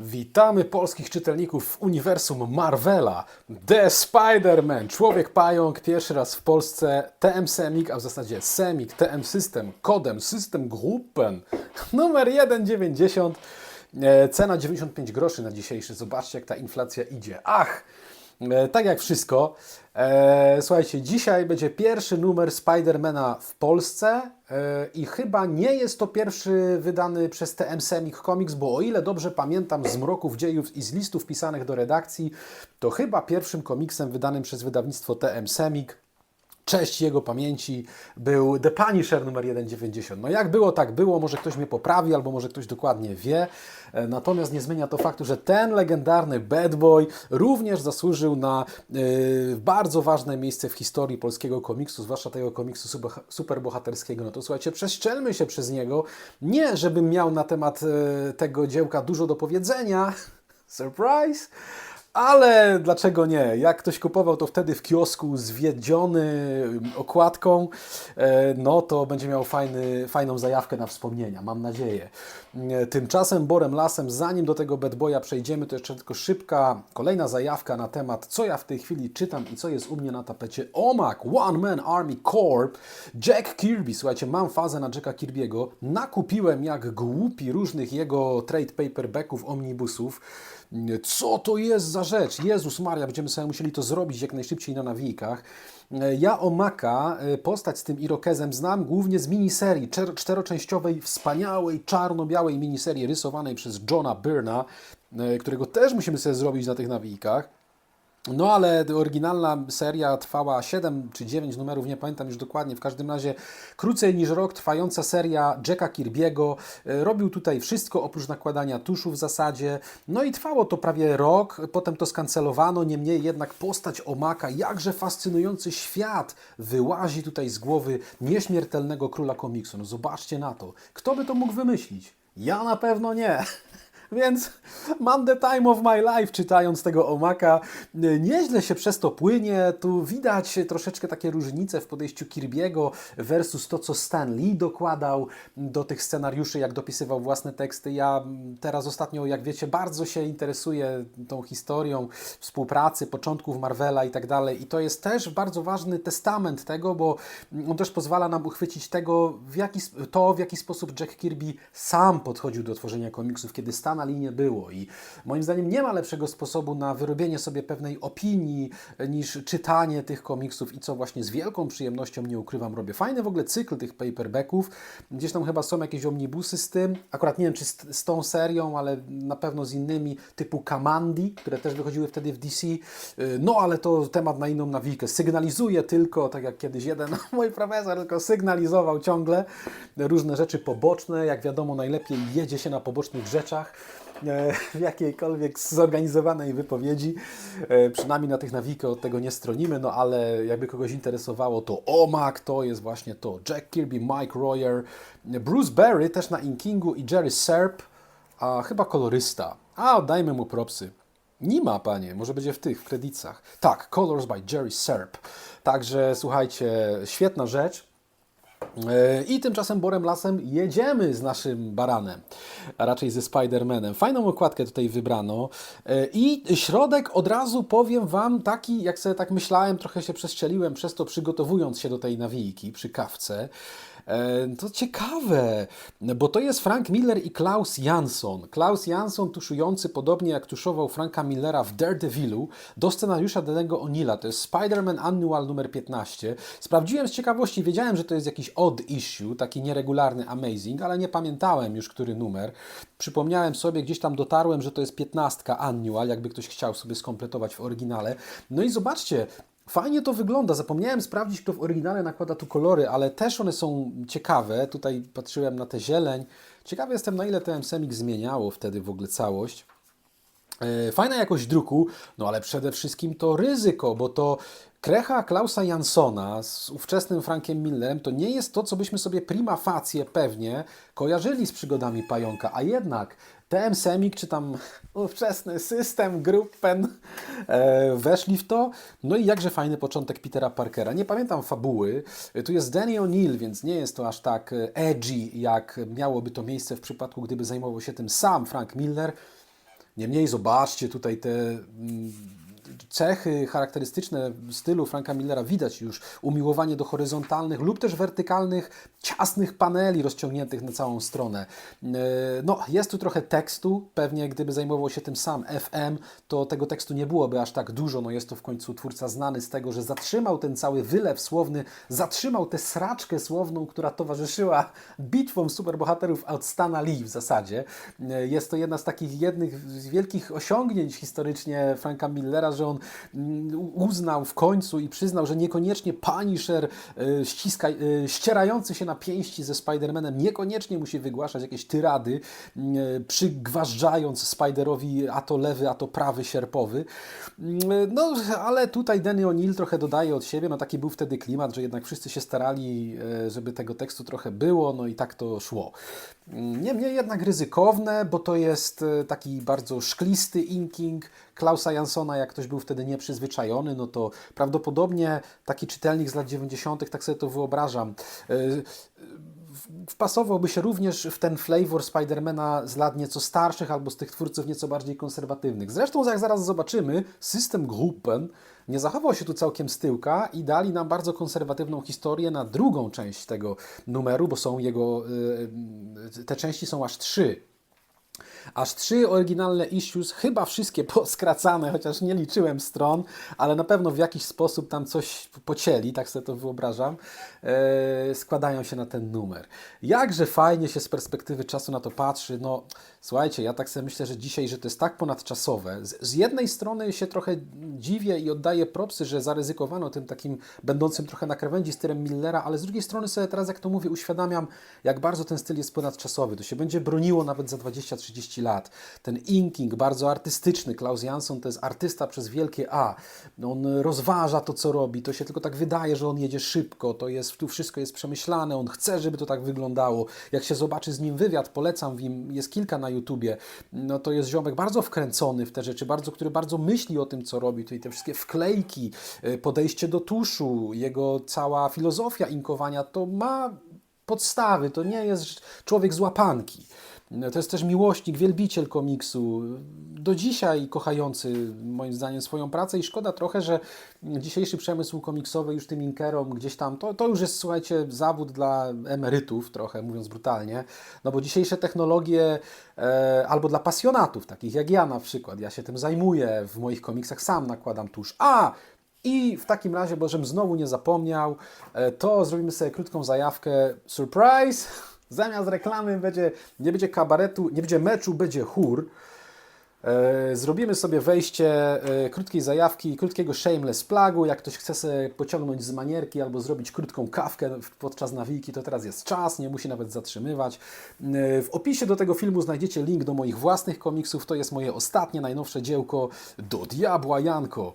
Witamy polskich czytelników w uniwersum Marvela. The Spider-Man, Człowiek Pająk, pierwszy raz w Polsce, TM Semik, a w zasadzie Semik, TM System, kodem System Gruppen, numer 1,90, e, cena 95 groszy na dzisiejszy. Zobaczcie, jak ta inflacja idzie. Ach! E, Tak jak wszystko. E, słuchajcie, dzisiaj będzie pierwszy numer Spidermana w Polsce e, i chyba nie jest to pierwszy wydany przez TM Semik Comics, bo o ile dobrze pamiętam z mroków dziejów i z listów pisanych do redakcji, to chyba pierwszym komiksem wydanym przez wydawnictwo TM Semik Cześć jego pamięci był The Punisher numer 190. No jak było, tak było, może ktoś mnie poprawi, albo może ktoś dokładnie wie. E, Natomiast nie zmienia to faktu, że ten legendarny bad boy również zasłużył na y, bardzo ważne miejsce w historii polskiego komiksu, zwłaszcza tego komiksu super, superbohaterskiego. No to słuchajcie, przeszczelmy się przez niego. Nie, żebym miał na temat y, tego dziełka dużo do powiedzenia. Surprise! Ale dlaczego nie? Jak ktoś kupował to wtedy w kiosku zwiedziony okładką, e, no to będzie miał fajny, fajną zajawkę na wspomnienia, mam nadzieję. E, Tymczasem Borem Lasem, zanim do tego Bad Boya przejdziemy, to jeszcze tylko szybka, kolejna zajawka na temat, co ja w tej chwili czytam i co jest u mnie na tapecie. OMAC, One Man Army Corps, Jack Kirby. Słuchajcie, mam fazę na Jacka Kirby'ego. Nakupiłem jak głupi różnych jego trade paperbacków, omnibusów. Co to jest za rzecz? Jezus Maria, będziemy sobie musieli to zrobić jak najszybciej na nawijkach. Ja Omaka, postać z tym irokezem znam głównie z miniserii czteroczęściowej, wspaniałej, czarno-białej miniserii rysowanej przez Johna Byrna, e, którego też musimy sobie zrobić na tych nawijkach. No ale oryginalna seria trwała 7 czy 9 numerów, nie pamiętam już dokładnie. W każdym razie krócej niż rok trwająca seria Jacka Kirby'ego. E, Robił tutaj wszystko oprócz nakładania tuszu w zasadzie. No i trwało to prawie rok, potem to skancelowano. Niemniej jednak postać Omaka, jakże fascynujący świat wyłazi tutaj z głowy nieśmiertelnego króla komiksu. No zobaczcie na to. Kto by to mógł wymyślić? Ja na pewno nie. Więc mam the time of my life czytając tego omaka. Nieźle się przez to płynie. Tu widać troszeczkę takie różnice w podejściu Kirby'ego versus to, co Stan Lee dokładał do tych scenariuszy, jak dopisywał własne teksty. Ja teraz ostatnio, jak wiecie, bardzo się interesuję tą historią współpracy, początków Marvela i tak dalej. I to jest też bardzo ważny testament tego, bo on też pozwala nam uchwycić tego, w jaki, to, w jaki sposób Jack Kirby sam podchodził do tworzenia komiksów, kiedy Stana Lee nie było. I moim zdaniem nie ma lepszego sposobu na wyrobienie sobie pewnej opinii niż czytanie tych komiksów i co właśnie z wielką przyjemnością, nie ukrywam, robię. Fajny w ogóle cykl tych paperbacków. Gdzieś tam chyba są jakieś omnibusy z tym. Akurat nie wiem, czy z, z tą serią, ale na pewno z innymi, typu Kamandi, które też wychodziły wtedy w DC. Yy, No, ale to temat na inną nawijkę. Sygnalizuję tylko, tak jak kiedyś jeden mój profesor tylko sygnalizował ciągle różne rzeczy poboczne. Jak wiadomo, najlepiej jedzie się na pobocznych rzeczach w jakiejkolwiek zorganizowanej wypowiedzi. E, Przynajmniej na tych nawijkach od tego nie stronimy, no ale jakby kogoś interesowało, to OMAC to jest właśnie to. Jack Kirby, Mike Royer, Bruce Berry też na Inkingu i Jerry Serp, a chyba kolorysta. A, oddajmy mu propsy. Nie ma, panie, może będzie w tych, w. Tak, Colors by Jerry Serp. Także słuchajcie, świetna rzecz. E, I tymczasem Borem Lasem jedziemy z naszym baranem, a raczej ze Spider-Manem. Fajną okładkę tutaj wybrano. E, I środek od razu powiem Wam taki, jak sobie tak myślałem, trochę się przestrzeliłem przez to, przygotowując się do tej nawijki przy kawce. E, To ciekawe, bo to jest Frank Miller i Klaus Jansson. Klaus Jansson tuszujący podobnie jak tuszował Franka Millera w Daredevilu do scenariusza Danego O'Neilla. To jest Spider-Man Annual numer 15. Sprawdziłem z ciekawości, wiedziałem, że to jest jakiś odd issue, taki nieregularny Amazing, ale nie pamiętałem już, który numer. Przypomniałem sobie, gdzieś tam dotarłem, że to jest 15 Annual, jakby ktoś chciał sobie skompletować w oryginale. No i zobaczcie, Fajnie to wygląda. Zapomniałem sprawdzić, kto w oryginale nakłada tu kolory, ale też one są ciekawe. Tutaj patrzyłem na tę zieleń. Ciekawy jestem, na ile TM Semik zmieniało wtedy w ogóle całość. E, Fajna jakość druku, no ale przede wszystkim to ryzyko, bo to krecha Klausa Jansona z ówczesnym Frankiem Millerem to nie jest to, co byśmy sobie prima facie pewnie kojarzyli z przygodami pająka, a jednak TM Semik, czy tam ówczesny system, Gruppen e, weszli w to. No i jakże fajny początek Petera Parkera. Nie pamiętam fabuły. Tu jest Danny O'Neill, więc nie jest to aż tak e, edgy, jak miałoby to miejsce w przypadku, gdyby zajmował się tym sam Frank Miller. Niemniej zobaczcie tutaj te mm, cechy charakterystyczne stylu Franka Millera widać już umiłowanie do horyzontalnych lub też wertykalnych, ciasnych paneli rozciągniętych na całą stronę. E, No, jest tu trochę tekstu, pewnie gdyby zajmował się tym sam FM, to tego tekstu nie byłoby aż tak dużo. No jest to w końcu twórca znany z tego, że zatrzymał ten cały wylew słowny, zatrzymał tę sraczkę słowną, która towarzyszyła bitwom superbohaterów od Stana Lee w zasadzie. E, Jest to jedna z takich jednych wielkich osiągnięć historycznie Franka Millera, że on mm, uznał w końcu i przyznał, że niekoniecznie Punisher e, ściska, e, ścierający się na pięści ze Spider-Manem niekoniecznie musi wygłaszać jakieś tyrady, mm, e, przygważdżając Spiderowi a to lewy, a to prawy sierpowy. Mm, No, ale tutaj Danny O'Neill trochę dodaje od siebie, no taki był wtedy klimat, że jednak wszyscy się starali, żeby tego tekstu trochę było, no i tak to szło. Niemniej jednak ryzykowne, bo to jest e, taki bardzo szklisty inking Klausa Jansona, jak ktoś był wtedy nieprzyzwyczajony, no to prawdopodobnie taki czytelnik z lat 90., tak sobie to wyobrażam, e, wpasowałby się również w ten flavor Spidermana z lat nieco starszych albo z tych twórców nieco bardziej konserwatywnych. Zresztą, jak zaraz zobaczymy, system Gruppen nie zachował się tu całkiem z tyłka i dali nam bardzo konserwatywną historię na drugą część tego numeru, bo są jego, y, te części są aż trzy. Aż trzy oryginalne issues, chyba wszystkie poskracane, chociaż nie liczyłem stron, ale na pewno w jakiś sposób tam coś pocięli, tak sobie to wyobrażam, e, składają się na ten numer. Jakże fajnie się z perspektywy czasu na to patrzy. No, słuchajcie, ja tak sobie myślę, że dzisiaj, że to jest tak ponadczasowe. Z, z jednej strony się trochę dziwię i oddaję propsy, że zaryzykowano tym takim będącym trochę na krawędzi stylem Millera, ale z drugiej strony sobie teraz, jak to mówię, uświadamiam, jak bardzo ten styl jest ponadczasowy. To się będzie broniło nawet za 20-30 lat. Ten inking, bardzo artystyczny, Klaus Jansson to jest artysta przez wielkie A. On rozważa to, co robi, to się tylko tak wydaje, że on jedzie szybko, to jest, tu wszystko jest przemyślane, on chce, żeby to tak wyglądało. Jak się zobaczy z nim wywiad, polecam, w nim jest kilka na YouTubie, no to jest ziomek bardzo wkręcony w te rzeczy, bardzo, który bardzo myśli o tym, co robi. Tutaj te wszystkie wklejki, y, podejście do tuszu, jego cała filozofia inkowania, to ma podstawy, to nie jest człowiek z łapanki. To jest też miłośnik, wielbiciel komiksu, do dzisiaj kochający moim zdaniem swoją pracę i szkoda trochę, że dzisiejszy przemysł komiksowy już tym inkerom gdzieś tam, to, to już jest słuchajcie zawód dla emerytów trochę, mówiąc brutalnie, no bo dzisiejsze technologie e, albo dla pasjonatów, takich jak ja na przykład, ja się tym zajmuję, w moich komiksach sam nakładam tusz, a i w takim razie, bo żebym znowu nie zapomniał, e, to zrobimy sobie krótką zajawkę. Surprise! Zamiast reklamy będzie, nie będzie kabaretu, nie będzie meczu, będzie chór. E, Zrobimy sobie wejście e, krótkiej zajawki, krótkiego shameless plagu. Jak ktoś chce sobie pociągnąć z manierki albo zrobić krótką kawkę podczas nawijki, to teraz jest czas, nie musi nawet zatrzymywać. E, W opisie do tego filmu znajdziecie link do moich własnych komiksów. To jest moje ostatnie, najnowsze dziełko Do Diabła Janko.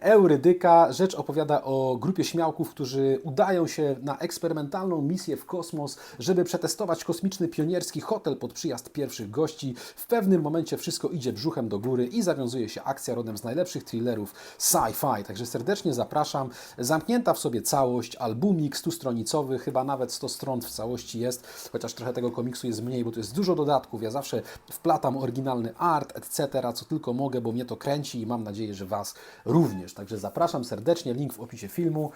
Eurydyka. Rzecz opowiada o grupie śmiałków, którzy udają się na eksperymentalną misję w kosmos, żeby przetestować kosmiczny pionierski hotel pod przyjazd pierwszych gości. W pewnym momencie wszystko idzie brzuchem do góry i zawiązuje się akcja rodem z najlepszych thrillerów sci-fi. Także serdecznie zapraszam. Zamknięta w sobie całość, albumik stustronicowy, chyba nawet 100 stron w całości jest, chociaż trochę tego komiksu jest mniej, bo tu jest dużo dodatków. Ja zawsze wplatam oryginalny art, etc., co tylko mogę, bo mnie to kręci i mam nadzieję, że Was również. Także zapraszam serdecznie, link w opisie filmu.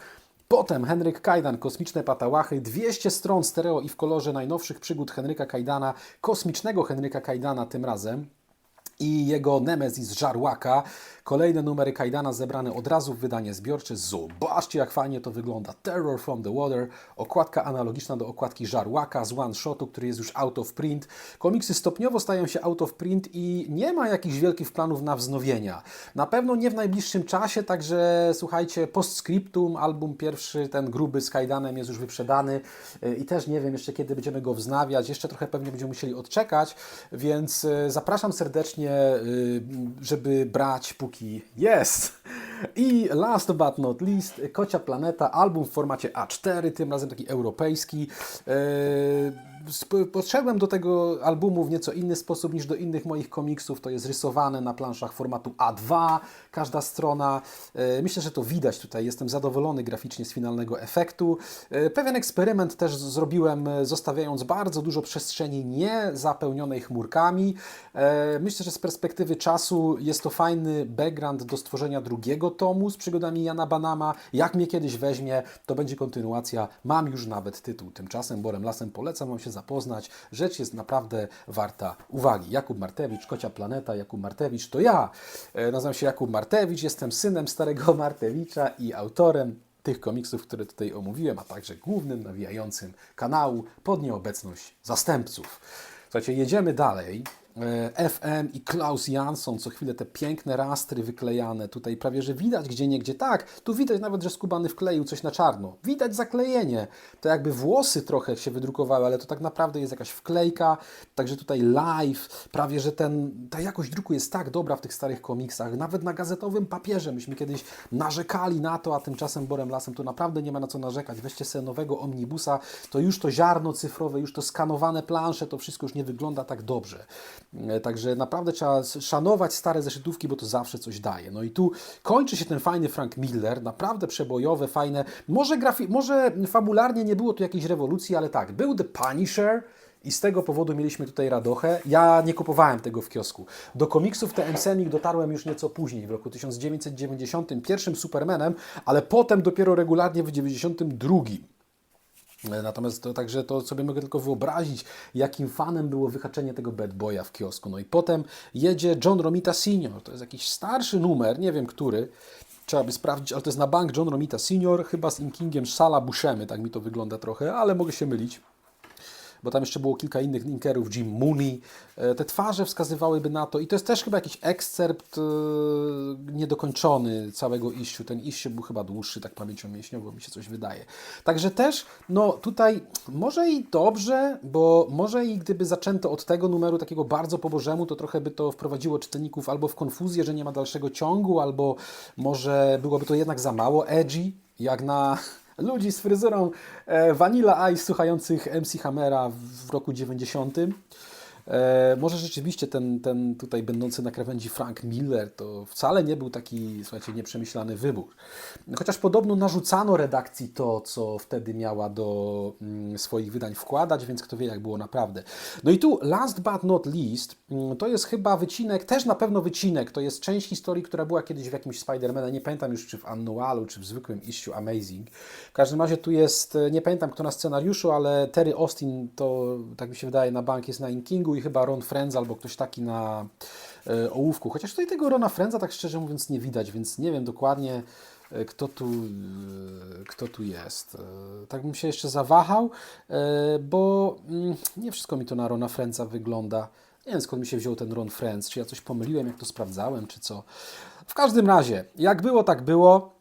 Potem Henryk Kajdan, Kosmiczne Patałachy, 200 stron stereo i w kolorze najnowszych przygód Henryka Kajdana, kosmicznego Henryka Kajdana tym razem i jego Nemezis Żarłaka. Kolejne numery Kajdana zebrane od razu w wydanie zbiorcze. Zobaczcie, jak fajnie to wygląda. Terror from the Water. Okładka analogiczna do okładki Żarłaka z one-shotu, który jest już out of print. Komiksy stopniowo stają się out of print i nie ma jakichś wielkich planów na wznowienia. Na pewno nie w najbliższym czasie, także słuchajcie, postscriptum, album pierwszy, ten gruby z Kajdanem jest już wyprzedany y, i też nie wiem jeszcze kiedy będziemy go wznawiać. Jeszcze trochę pewnie będziemy musieli odczekać, więc y, zapraszam serdecznie, y, żeby brać póki jest. I last but not least, Kocia Planeta, album w formacie A4, tym razem taki europejski. Sp- podszedłem do tego albumu w nieco inny sposób niż do innych moich komiksów. To jest rysowane na planszach formatu A2, każda strona. E, Myślę, że to widać tutaj. Jestem zadowolony graficznie z finalnego efektu. E, Pewien eksperyment też zrobiłem, e, zostawiając bardzo dużo przestrzeni nie zapełnionej chmurkami. Myślę, że z perspektywy czasu jest to fajny background do stworzenia drugiego tomu z przygodami Jana Banama. Jak mnie kiedyś weźmie, to będzie kontynuacja. Mam już nawet tytuł. Tymczasem Borem Lasem polecam Wam się zapoznać. Rzecz jest naprawdę warta uwagi. Jakub Martewicz, Kocia Planeta. Jakub Martewicz to ja. E, Nazywam się Jakub Martewicz, jestem synem starego Martewicza i autorem tych komiksów, które tutaj omówiłem, a także głównym nawijającym kanału pod nieobecność zastępców. Słuchajcie, jedziemy dalej. E, FM i Klaus Jansson, co chwilę te piękne rastry wyklejane. Tutaj prawie, że widać gdzie nie gdzie. Tak, tu widać nawet, że Skubany wkleił coś na czarno. Widać zaklejenie. To jakby włosy trochę się wydrukowały, ale to tak naprawdę jest jakaś wklejka. Także tutaj live, prawie, że ten, ta jakość druku jest tak dobra w tych starych komiksach. Nawet na gazetowym papierze myśmy kiedyś narzekali na to, a tymczasem Borem Lasem to naprawdę nie ma na co narzekać. Weźcie sobie nowego omnibusa, to już to ziarno cyfrowe, już to skanowane plansze, to wszystko już nie wygląda tak dobrze. E, Także naprawdę trzeba szanować stare zeszytówki, bo to zawsze coś daje. No i tu kończy się ten fajny Frank Miller, naprawdę przebojowe, fajne. Może, grafi- może fabularnie nie było tu jakiejś rewolucji, ale tak, był The Punisher, i z tego powodu mieliśmy tutaj radochę. Ja nie kupowałem tego w kiosku. Do komiksów TM Semik dotarłem już nieco później, w roku 1991 Supermanem, ale potem dopiero regularnie w 92. E, Natomiast to także to sobie mogę tylko wyobrazić, jakim fanem było wyhaczenie tego Bad Boya w kiosku. No i potem jedzie John Romita Senior. To jest jakiś starszy numer, nie wiem który. Trzeba by sprawdzić, ale to jest na bank John Romita Senior, chyba z inkingiem Sala Buscemi, tak mi to wygląda trochę, ale mogę się mylić bo tam jeszcze było kilka innych linkerów, Jim Mooney. E, Te twarze wskazywałyby na to i to jest też chyba jakiś ekcerpt e, niedokończony całego issue. Ten issue był chyba dłuższy, tak pamięcią mięśniową mi się coś wydaje. Także też, no tutaj może i dobrze, bo może i gdyby zaczęto od tego numeru takiego bardzo po bożemu, to trochę by to wprowadziło czytelników albo w konfuzję, że nie ma dalszego ciągu, albo może byłoby to jednak za mało edgy, jak na ludzi z fryzurą e, Vanilla Ice słuchających MC Hammera w roku 90. E, może rzeczywiście ten, ten tutaj będący na krawędzi Frank Miller to wcale nie był taki, słuchajcie, nieprzemyślany wybór. Chociaż podobno narzucano redakcji to, co wtedy miała do mm, swoich wydań wkładać, więc kto wie, jak było naprawdę. No i tu, last but not least, mm, to jest chyba wycinek, też na pewno wycinek, to jest część historii, która była kiedyś w jakimś Spider-Manie, nie pamiętam już, czy w Annualu, czy w zwykłym issue Amazing. W każdym razie tu jest, e, nie pamiętam kto na scenariuszu, ale Terry Austin, to tak mi się wydaje, na bank jest na Inkingu i chyba Ron Frenz albo ktoś taki na e, ołówku. Chociaż tutaj tego Rona Frenza tak szczerze mówiąc nie widać, więc nie wiem dokładnie e, kto tu, e, kto tu jest. Tak bym się jeszcze zawahał, bo mm, nie wszystko mi to na Rona Frenza wygląda. Nie wiem skąd mi się wziął ten Ron Friends, czy ja coś pomyliłem, jak to sprawdzałem, czy co. W każdym razie, jak było, tak było.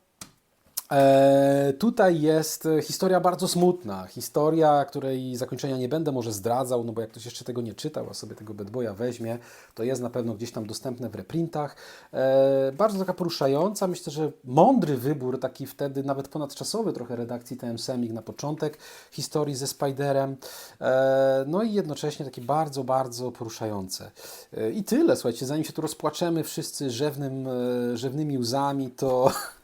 E, tutaj jest historia bardzo smutna. Historia, której zakończenia nie będę może zdradzał, no bo jak ktoś jeszcze tego nie czytał, a sobie tego Bad Boya weźmie, to jest na pewno gdzieś tam dostępne w reprintach. E, bardzo taka poruszająca, myślę, że mądry wybór, taki wtedy nawet ponadczasowy trochę redakcji TM Semik na początek historii ze Spiderem. E, no i jednocześnie takie bardzo, bardzo poruszające. I tyle, słuchajcie, zanim się tu rozpłaczemy wszyscy rzewnym, e, rzewnymi łzami, to...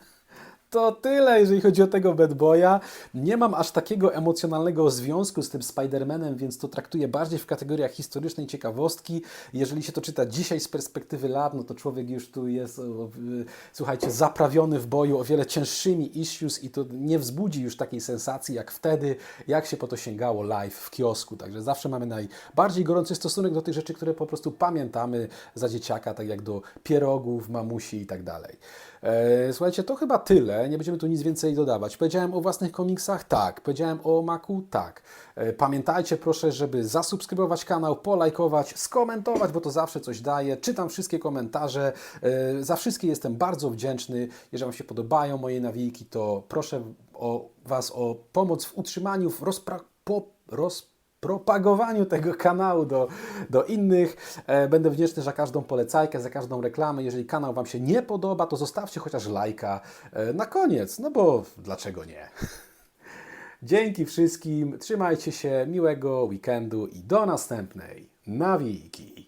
To tyle, jeżeli chodzi o tego Bad Boya. Nie mam aż takiego emocjonalnego związku z tym Spider-Manem, więc to traktuję bardziej w kategoriach historycznej ciekawostki. Jeżeli się to czyta dzisiaj z perspektywy lat, no to człowiek już tu jest, słuchajcie, zaprawiony w boju o wiele cięższymi issues i to nie wzbudzi już takiej sensacji jak wtedy, jak się po to sięgało live w kiosku. Także zawsze mamy najbardziej gorący stosunek do tych rzeczy, które po prostu pamiętamy za dzieciaka, tak jak do pierogów, mamusi i tak dalej. E, Słuchajcie, to chyba tyle. Nie będziemy tu nic więcej dodawać. Powiedziałem o własnych komiksach? Tak. Powiedziałem o Macu? Tak. E, Pamiętajcie proszę, żeby zasubskrybować kanał, polajkować, skomentować, bo to zawsze coś daje. Czytam wszystkie komentarze. E, Za wszystkie jestem bardzo wdzięczny. Jeżeli Wam się podobają moje nawijki, to proszę o Was o pomoc w utrzymaniu, w rozpra- po, roz propagowaniu tego kanału do, do innych. E, Będę wdzięczny za każdą polecajkę, za każdą reklamę. Jeżeli kanał Wam się nie podoba, to zostawcie chociaż lajka e, na koniec, no bo dlaczego nie? Dzięki wszystkim, trzymajcie się, miłego weekendu i do następnej. Nawiki.